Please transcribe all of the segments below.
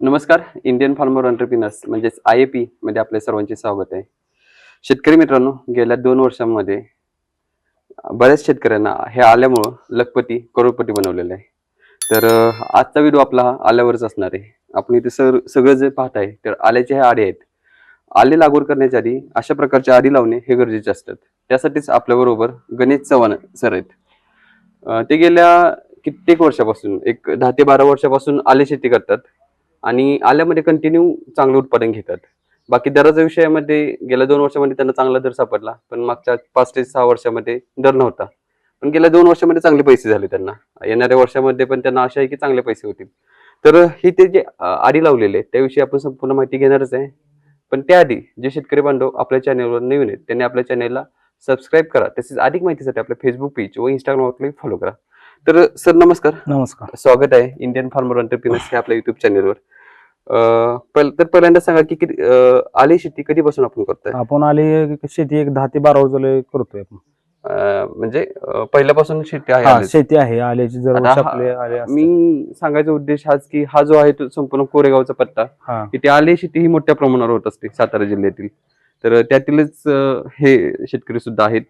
नमस्कार Indian farmer entrepreneurs म्हणजेच I A P मध्ये आपल्या सर्वांचे स्वागत आहे. शेतकरी मित्रांनो गेल्या दोन वर्षांमध्ये बऱ्याच शेतकऱ्यांना हे आल्यामुळं लखपती करोडपती बनवलेलं आहे. तर आजचा व्हिडिओ आपला हा आल्यावरच असणार आहे. आपण इथे सर सगळं जे पाहत आहे तर आल्याचे हे आडे आहेत. आले लागवड करण्याच्या आधी अशा प्रकारच्या आडी लावणे हे गरजेचे असतात. त्यासाठीच आपल्याबरोबर गणेश चव्हाण सर आहेत. ते गेल्या कित्येक वर्षापासून एक दहा ते बारा वर्षापासून आले शेती करतात. आणि आल्यामध्ये कंटिन्यू चांगलं उत्पादन घेतात. बाकी दराच्या विषयामध्ये गेल्या दोन वर्षामध्ये त्यांना चांगला दर सापडला पण मागच्या पाच ते सहा वर्षामध्ये दर नव्हता. पण गेल्या दोन वर्षामध्ये चांगले पैसे झाले त्यांना. येणाऱ्या वर्षामध्ये पण त्यांना आशा आहे की चांगले पैसे होतील. तर हे ते जे आधी आडी लावलेले आहेत त्याविषयी आपण संपूर्ण माहिती घेणारच आहे. पण त्याआधी जे शेतकरी बांधव आपल्या चॅनलवर नवीन आहेत त्यांनी आपल्या चॅनलला सबस्क्राईब करा. तसेच अधिक माहितीसाठी आपल्या फेसबुक पेज व इंस्टाग्रामवर फॉलो करा. तर सर नमस्कार. नमस्कार. स्वागत आहे इंडियन फार्मर एंटरप्रिनर्स हे आपल्या युट्यूब चॅनलवर तर पहिल्यांदा सांगा की आली शेती? कधीपासून आपण करतोय? आपण आले शेती एक दहा ते बारा वर्ष झाले करतोय आपण. म्हणजे पहिल्यापासून शेती आहे. शेती आहे. आल्याची जर. मी सांगायचा उद्देश हाच की हा जो आहे तो संपूर्ण कोरेगावचा पट्टा हा. की ते आले शेती ही मोठ्या प्रमाणावर होत असते सातारा जिल्ह्यातील. तर त्यातीलच हे शेतकरी सुद्धा आहेत.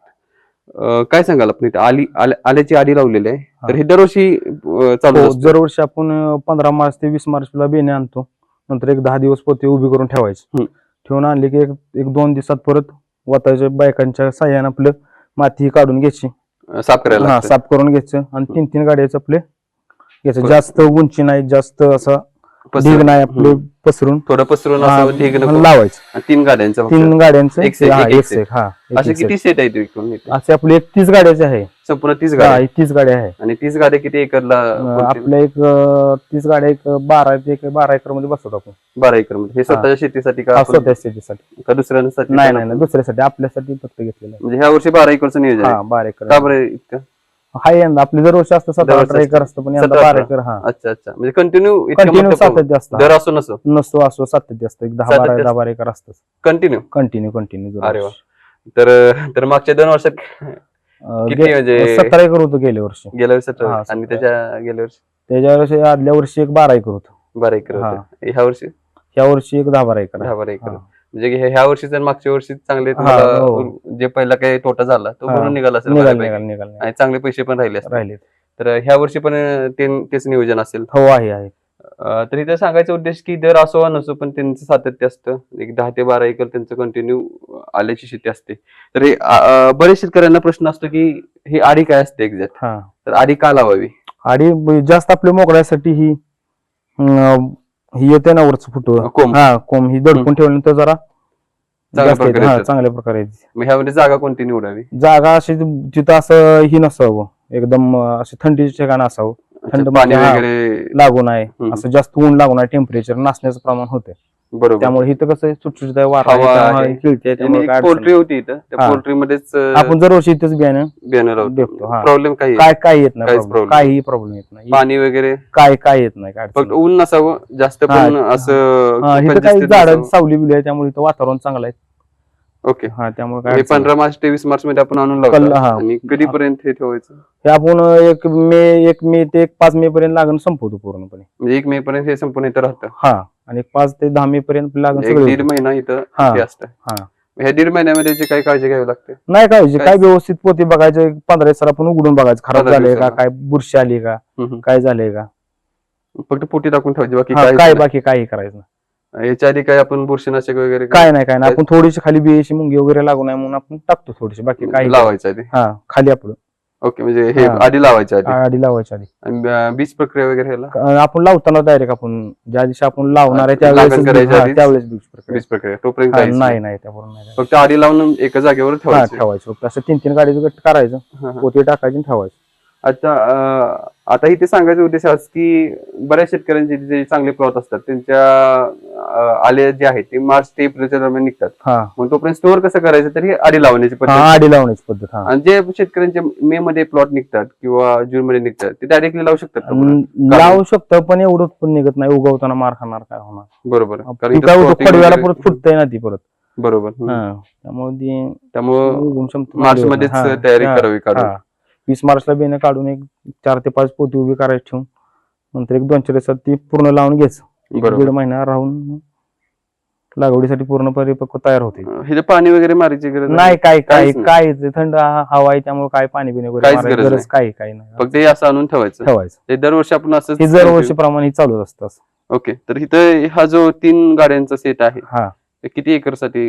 अं, काय सांगाल आपण इथे? आली आल्या- आल्याची आडी लावलेली आहे. तर हे दरवर्षी अं, चालू हो, असतं. दरवर्षी आपण अं, पंधरा मार्च ते वीस मार्चला बेणे आणतो. नंतर एक दहा दिवस पोते उभी करून ठेवायचे. हम्म. ठेवून आणली की एक एक दोन दिवसात परत वताच्या बायकांच्या साह्याने आपलं माती काढून घ्यायची. अं, साफ करायला हा लागतं. साफ करून घ्यायचं. आणि तीन तीन गाड्याचं आपले घ्यायचं. बरं. जास्त उंची नाही जास्त असं आपले. पसरून थोडं पसरून हा, असं ढीग नको. लावायचं आणि तीन गाड्यांचं फक्त. तीन गाड्यांचं एक set, हा, एक- एक एक set. set, हा एक- असे एक set. किती सेट आहेत इथे? असे आपले एक तीस गाड्याचे आहे संपूर्ण तीस हा, गाड्या तीस गाड्या आहे आणि तीस गाड्या किती एकरला अं? आपल्या एक अं, तीस गाड्या एक बारा एक बारा एकरमध्ये बसवतो आपण बारा एकरमध्ये हे स्वतःच्या शेतीसाठी का हा, आपण- स्वतः शेतीसाठी का दुसऱ्यांसाठी नाही नाही दुसऱ्यासाठी आपल्यासाठी फक्त घेतलेलं आहे. म्हणजे ह्या वर्षी बारा एकरचं नियोजन आहे हा बारा एकर का बरं इतकं हाय यंदा आपले दरवर्षी असतं सतरा दरवर्षी अठरा एकर असतं पण यंदा बारा. एकर हा. अच्छा अच्छा. म्हणजे कंटिन्यू कंटिन्यू सातत्य असतं. दर असो नसो. नसतो असो सातत्य असतं. एक दहा सातत्य बारा दहा असतं. बारा एकर असतं कंटिन्यू कंटिन्यू कंटिन्यू अरे वा. तर तर मागच्या दोन वर्षात किती म्हणजे सतरा एकर होतं गेल्या वर्षी. गेल्या वर्षी सतरा. हा, आणि सतरा. त्याच्या गेल्या वर्षी? त्याच्या वर्षी आदल्या वर्षी एक बारा एकर होतं. बारा एकर हा. होतं ह्या वर्षी? ह्या वर्षी एक दहा बारा एकर. आहे. दहा बारा एकर. हा. म्हणजे ह्या वर्षी आणि मागच्या वर्षी चांगले हा, तुम्हाला हो. जे पहिला काही तोटा झाला तो हा. भरून निघाला असेल निघाल बऱ्यापैकी. निघाल निघाल निघाल. आणि चांगले पैसे पण राहिले असतील. राहिले तर ह्या वर्षी पण ते- तेच नियोजन असेल हो आहे आहे अं, तर इथे सांगायचा उद्देश की दर असो वा नसो पण त्यांचं सातत्य असतं एक दहा ते बारा एकर त्यांचं कंटिन्यू आल्याची शेती असते तर हे अं, अं, बरेच शेतकऱ्यांना प्रश्न असतो की ही आडी काय असते एक्झॅक्ट हा तर आडी का लावावी आणि जास्त आपल्या मोकळ्यासाठी ही अं, ही येते ना वरच फुटू कोंब. हा कोंब ही दडपून ठेवल्यानंतर जरा चांगल्या जास्त येते. प्रकारे हा येतात. चांगल्या प्रकारे येते. मग ह्यामध्ये जागा कोणती निवडावी जागा अशी तिथं असं ही नसावं एकदम अं, असं थंडीचे ठिकाण असावं थंड पाणी मध्ये, हा. वगैरे लागू नये हम्म. असं जास्त ऊन लागू नये टेम्परेचर नसण्याचं प्रमाण होते बरोबर त्यामुळे इथं कसं सुटसुटीत आहे, वारा आहे, हवा त्यामुळे आहे. खिळते, त्यामुळे काय अडचण पोल्ट्री नाही. होती इथं त्या हा. पोल्ट्री मध्येच आपण जर वर्षी इथंच बियाणं बियाणं देतो, हा. प्रॉब्लेम काही काय काय येत नाही काहीच problem. problem. काहीही प्रॉब्लेम येत नाही पाणी वगैरे काय काय येत नाही काय अडचण फक्त नाही. ऊन नसावं जास्त पण हा. असं हा, इथं काही झाड. सावली बिली आहे त्यामुळे इथं वातावरण चांगलं आहे ओके हा त्यामुळे काय अडचण पंधरा मार्च ते वीस मार्च मध्ये आपण आणून कल- लावतो हा. आणि कधीपर्यंत हे ठेवायचं नाही. हे आपण एक मे एक मे ते एक पाच मे पर्यंत लागण संपवतो पूर्णपणे म्हणजे एक मे पर्यंत हे संपूर्ण इथं राहतं हा आणि पाच ते दहा मे पर्यंत एक सगळं दीड. महिना इथं हा. हे असतं हा. ह्या दीड महिन्यामध्ये जी काही काळजी घ्यावी लागते नाही काळजी काय- व्यवस्थित पोते बघायचे पंधरा दिवसाला आपण उघडून बघायचं खराब पंधरा झालंय का दिवसाला. काय बुरशी आली का हम्म. काय झालंय का फक्त पोटी टाकून ठेवायची बाकी हा, काय. बाकी काही करायचं नाही. याच्या आधी काय आपण बुरशीनाशक वगैरे काय नाही काय नाही आपण थोडीशी खाली बियाची मुंगी वगैरे लागू नये म्हणून आपण टाकतो थोडीशी बाकी काही लावायचं आधी हा खाली आपलं ओके म्हणजे हे हा. आधी लावायचं आधी आडी लावायची आधी आणि ब- बीज प्रक्रिया वगैरे ह्याला अं, आपण लावताना डायरेक्ट आपण ज्या दिवशी आपण लावणार आहे त्यावेळेस लागण करायच्या आधीच? त्यावेळेस बीज प्रक्रिया. बीज प्रक्रिया तोपर्यंत हा, नाही नाही त्यावरून नाही फक्त आधी लावून एका जागेवर हा ठेवायचं ठेवायचं फक्त असं तीन तीन गाडीचं गट करायचं हा, हा. पोते टाकायचे आणि ठेवायचं अच्छा अं, आता इथे सांगायचा उद्देश हाच की बऱ्याच शेतकऱ्यांचे जे चांगले प्लॉट असतात त्यांच्या आले जे आहेत ते मार्च ते एप्रिलच्या दरम्यान निघतात. हा. मग तोपर्यंत स्टोअर कसं करायचं? तरी आधी लावण्याची हा पद्धत आडी लावण्याची पद्धत हा. आणि जे शेतकऱ्यांचे मे मध्ये प्लॉट निघतात किंवा जून मध्ये निघतात ते डायरेक्टली लावू शकतात लावू शकतं पण एवढं पण निघत नाही. उगवताना मार खाणार काय होणार? बरोबर. कारण पडव्याला परत फुटतंय ना ती परत. बरोबर. हा त्यामुळे त्यामुळं मार्च मध्येच हा, तयारी हा, करावी हा. वीस मार्चला बेनं काढून एक चार ते पाच पोती उभी करायची ठेवून नंतर एक दोन चार दिवसात ती पूर्ण लावून घ्यायचं. एक बरोबर. दीड महिना राहून लागवडीसाठी पूर्ण परिपक्व तयार होते. हे पाणी वगैरे मारायची गरज नाही? काय काय काहीच नाही. काय ते थंड ह- हवा आहे त्यामुळे काय पाणी पिणे वगैरे काहीच मारायची गरज गरज काही काही नाही. फक्त हे असं आणून ठेवायचं. ठेवायचं. दरवर्षी आपण असं हे दरवर्षी प्रमाणे चालूच असतं असं. ओके तर इथं हा जो तीन गाड्यांचा सेट आहे हा. ते किती एकरसाठी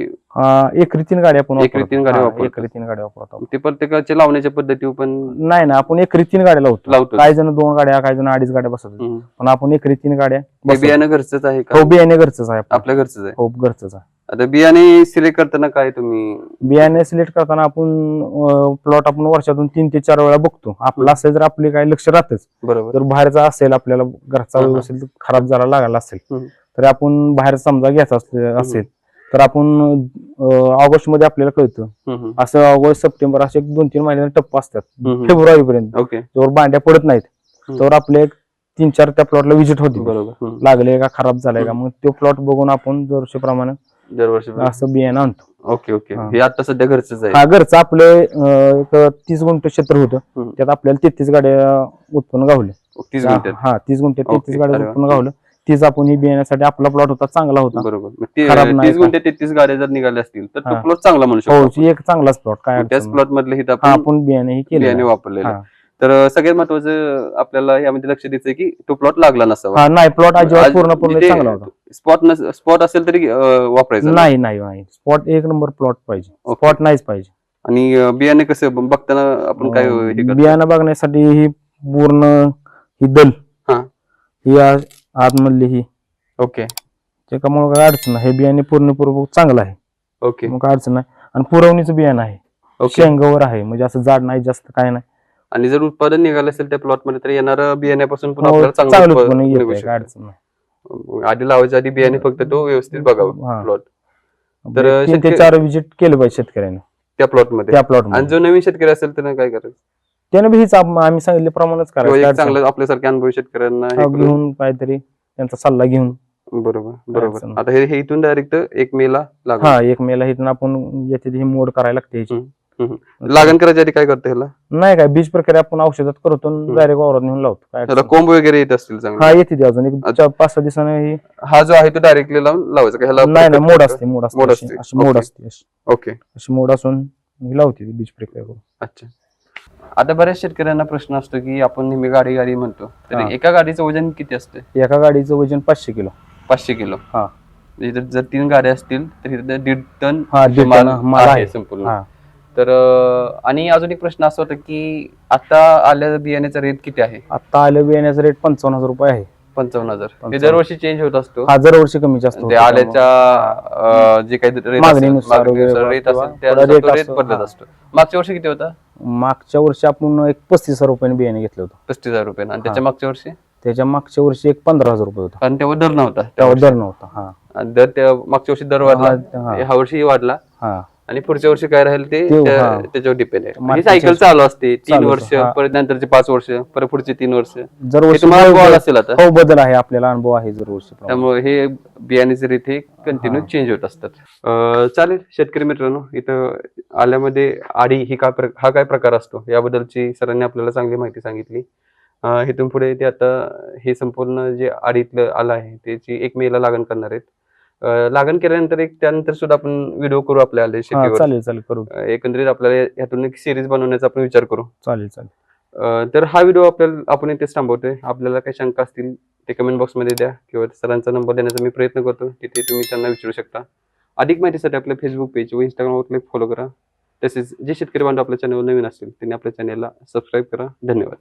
एकरी तीन गाड्या आपण एकरी. तीन गाड्या हा, वापरतो. एकरी तीन गाड्या वापरतो ते प्रत्येकाच्या लावण्याच्या पद्धती पण नाही ना आपण एकरी तीन गाड्या लावतो लावतो काही जण दोन गाड्या काही जण अडीच गाड्या बसवतो हम्म. पण आपण एकरी तीन गाड्या हे बसवतो. बियाणं घरचंच आहे का हो बियाणे घरचंच आहे आपलं. आपल्या घरचंच आहे हो घरचंच आहे आता बियाणे सिलेक्ट करताना काय तुम्ही बियाणे सिलेक्ट करताना आपण प्लॉट आपण वर्षातून तीन ते चार वेळा बघतो आपलं असेल तर आपले काही लक्ष राहतच बरोबर जर बाहेरचा असेल आपल्याला घरचा हा, हा. व्यवस्थित खराब झाला लागला असेल हम्म. तर आपण बाहेर समजा घ्यायचा असले- असेल तर आपण ऑगस्टमध्ये आपल्याला कळतं. असं ऑगस्ट सप्टेंबर असे दोन तीन महिन्याचे टप्पा असतात. फेब्रुवारी पर्यंत ओके जोवर बांड्या पडत नाहीत. तर आपले एक तीन चार त्या प्लॉटला व्हिजिट होती बरोबर. लागले का खराब झालाय का मग तो प्लॉट बघून आपण दरवर्षीप्रमाणे दरवर्षी असं बियाणं आणतो ओके ओके हा. आता सध्या घरचंच आहे हा घरचं आपले तीस गुंठ क्षेत्र होतं. त्यात आपल्याला तेहतीस गाड्या उत्पन्न गावले हा तीस गुंठे. तेहतीस गाड्या. उत्पन्न गावलं तीच आपण ही बियाण्यासाठी आपला प्लॉट होता चांगला होता बरोबर ते- खराब नाही तीस का? गुंठे तेहतीस गाड्या जर निघाल्या असतील तर तो हा. प्लॉट चांगला म्हणू शकतो ही एक चांगलाच प्लॉट काय अडचण त्याच नाही. प्लॉट मधले हा, आपण आपण बियाणे ही केले बियाणे वापरलेले हा. तर अं, सगळ्यात महत्वाचं आपल्याला यामध्ये लक्ष द्यायचं आहे की तो प्लॉट लागला नसावा हा नाही प्लॉट अजिबात जिथे चांगला होता स्पॉट स्पॉट असेल तरी अं, वापरायचं नाही नाही नाही स्पॉट एक नंबर प्लॉट पाहिजे. स्पॉट नाहीच पाहिजे आणि अं, बियाणे कसं ब- बघताना आपण काय हे करतो? बियाणं बघण्यासाठी ही पूर्ण ही दल हा. ही आ- आतमधली ही. ओके. त्याच्यामुळे काय अडचण नाही. हे बियाणे पूर्णपूर्व चांगलं आहे. ओके. मग काय अडचण नाही. आणि पुरवणीचं बियाणं आहे. ओके. शेंगावर आहे. म्हणजे असं जाड नाही जास्त काय नाही. आणि जर उत्पादन निघालं असेल त्या प्लॉटमध्ये तर येणारं बियाण्यापासून पण हो, आपल्याला चांगलं चांगलं उत्पादन उत्पन्न निघू येतंय, काय शकतं. अडचण नाही. आधी लावायच्या आधी बियाणे फक्त तो व्यवस्थित बघावा हा. प्लॉट तर म्हणजे तीन ते शेतकरी- चार विजिट केलं पाहिजे शेतकऱ्याने. त्या प्लॉटमध्ये. त्या प्लॉट आणि जो नवीन शेतकरी असेल त्यानं काय करायचं? त्याने बी हीच आप- आम्ही सांगितल्याप्रमाणेच किंवा करायचं एक चांगलं आपल्यासारख्या अनुभवी शेतकऱ्यांना हे. करून- घेऊन काहीतरी त्यांचा सल्ला घेऊन बरोबर अडचण बरोबर नाही. आता हे हे इथून डायरेक्ट एक मेला लागेल हा एक मेला इथून आपण येते ही मोड करायला लागते ह्याची. लागण करायच्या आधी काय करते ह्याला नाही काय बीज प्रक्रिया आपण औषधात करतो हम्म. डायरेक्ट वावरात नेऊन लावतो काय ह्याला अडचण कोंब वगैरे येत असतील नाही. चांगले हा येते ती अजून एक अच्छा. चार- पाच सहा दिवसाने ही हा जो आहे तो डायरेक्टली लावून लावायचा का ह्याला नाही नाही मोड असते मोड असते मोड असते. अशी मोड ओके. असते अशी ओके अशी मोड असून ही लावते ती बीज प्रक्रिया करून अच्छा आता बऱ्याच शेतकऱ्यांना प्रश्न असतो की आपण नेहमी गाडी गाडी म्हणतो. तर हा. एका गाडीचं वजन किती असते एका गाडीचं वजन पाचशे किलो. पाचशे किलो. हा. म्हणजे जर- तीन गाड्या असतील तर इथं दीड टन हा दीड माल आहे आहे. संपूर्ण. हा. तर अं, आणि अजून एक प्रश्न असा होता की आता आल्या बियाण्याचा रेट किती आहे? आता आलं बियाण्याचा रेट पंचावन्न हजार रुपये आहे. पंचावन्न हजार. हे. दरवर्षी चेंज होत असतो. हा दरवर्षी कमी जास्त ते होतं आल्याच्या जे काही rate मागणीनुसार असेल, मागणीनुसार वगैरे rate किंवा असेल थोडा त्यानुसार rate तो rate असतो. बदलत. असतो. मागच्या वर्षी किती होता? मागच्या वर्षी आपण एक पस्तीस हजार रुपयाने बियाणे घेतलं होतं. पस्तीस हजार रुपये आणि त्याच्या मागच्या वर्षी? त्याच्या मागच्या वर्षी एक पंधरा हजार रुपये होता. कारण तेव्हा दर नव्हता. त्या तेव्हा वर्षी. दर नव्हता हा. आणि दर त्या मागच्या वर्षी दर वाढला. हा, हा. ह्या वर्षी वाढला. हा. आणि पुढच्या वर्षी काय राहील ते ते, त्या- हा. त्याच्यावर डिपेंड आहे. ही सायकल वर्षी- चालू असते तीन चालू वर्ष असते, हा. परत नंतरचे पाच वर्ष परत पुढचे तीन वर्ष. जर हे वर्षी तुम्हाला अनुभव आला असेल आता. हो बदल आहे आपल्याला अनुभव आहे जर वर्षी त्यामुळे हे बियाण्याचे रेट हे कंटिन्यू. चेंज होत असतात. अं, चालेल शेतकरी मित्रांनो इथं आल्यामध्ये आडी ही काय प्र- हा काय प्रकार असतो याबद्दलची सरांनी आपल्याला चांगली माहिती सांगितली. अं, इथून पुढे ते आता हे संपूर्ण जे आडीतलं आलं आहे त्याची एक मेला लागण करणार आहेत. लागण केल्यानंतर एक त्यानंतर सुद्धा आपण व्हिडिओ करू आपल्या आले हा शेतीवर. चालेल चालेल करू. अं, एकंदरीत आपल्याला यातून एक सिरीज बनवण्याचा आपण विचार करू. चालेल चालेल. अं, तर हा व्हिडिओ आपल्याला आपण इथेच थांबवतोय. आपल्याला काही शंका असतील ते कमेंट बॉक्समध्ये द्या किंवा सरांचा नंबर देण्याचा मी प्रयत्न करतो. तिथे तुम्ही त्यांना विचारू शकता. अधिक माहितीसाठी आपल्या फेसबुक पेज व इंस्टाग्रामवर फॉलो करा. तसेच जे शेतकरी बांधव आपल्या चॅनलवर नवीन असतील त्यांनी आपल्या चॅनलला सबस्क्राईब करा. धन्यवाद.